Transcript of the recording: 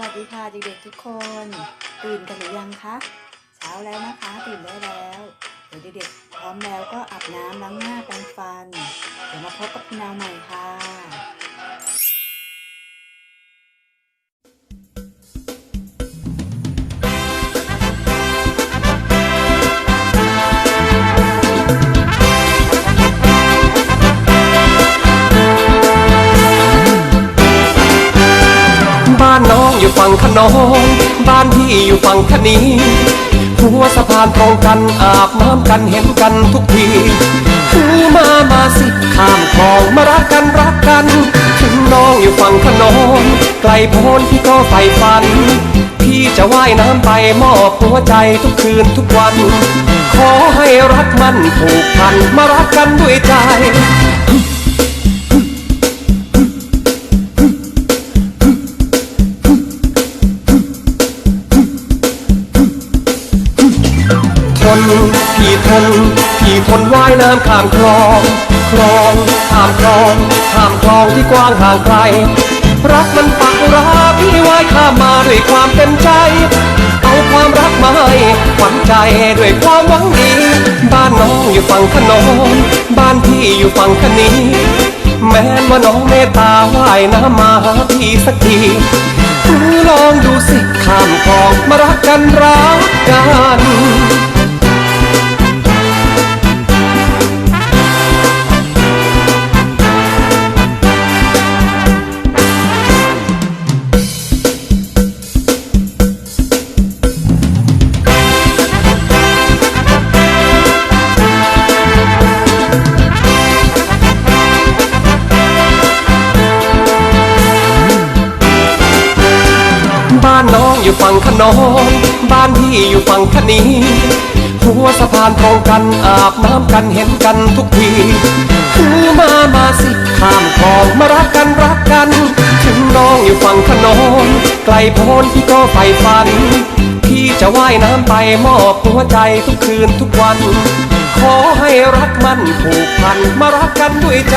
วัสดีค่ะเด็กๆทุกคน ตื่นกันหรือยังคะเช้าแล้วนะคะตื่นได้แล้วเดี๋ยวเด็กๆพร้อมแล้วก็อาบน้ำล้างหน้าแปรงฟัน เดี๋ยวมาพบกับพี่นาวใหม่ค่ะ ฝั่งขนองบ้านพี่อยู่ฝั่งคณีหัวสะพานตรงกันอาบน้ำกันเห็นกันทุกทีคือมามาสิข้ามคลองมารักกันรักกันถึงน้องอยู่ฝั่งขนองไกลโพ้นพี่ก็ใฝ่ฝัน พี่จะว่ายน้ำไปมอบหัวใจทุกคืนทุกวัน ขอให้รักมันผูกพันมารักกันด้วยใจ น พี่ทน พี่ทนว่ายน้ำข้ามคลอง คลอง ข้ามคลอง ข้ามคลองที่กว้างห่างไกล รักมันปักราพี่ว่ายข้ามมาด้วยความเต็มใจ เอาความรักมาให้ขวัญใจด้วยความหวังดี บ้านน้องอยู่ฝั่งขนองบ้านพี่อยู่ฝั่งคณีแม้นว่าน้องเมตตาว่ายน้ำมาหาพี่สักทีลองดูสิข้ามคลองมารักกันรักกัน อยู่ฝั่งขนองบ้านพี่อยู่ฝั่งคณีหัวสะพานตรงกันอาบน้ำกันเห็นกันทุกทีคือมามาสิข้ามคลองมารักกันรักกัน ถึงน้องอยู่ฝั่งขนองไกลโพ้นพี่ก็ใฝ่ฝัน พี่จะว่ายน้ำไปมอบหัวใจทุกคืนทุกวัน ขอให้รักมันผูกพันมารักกันด้วยใจ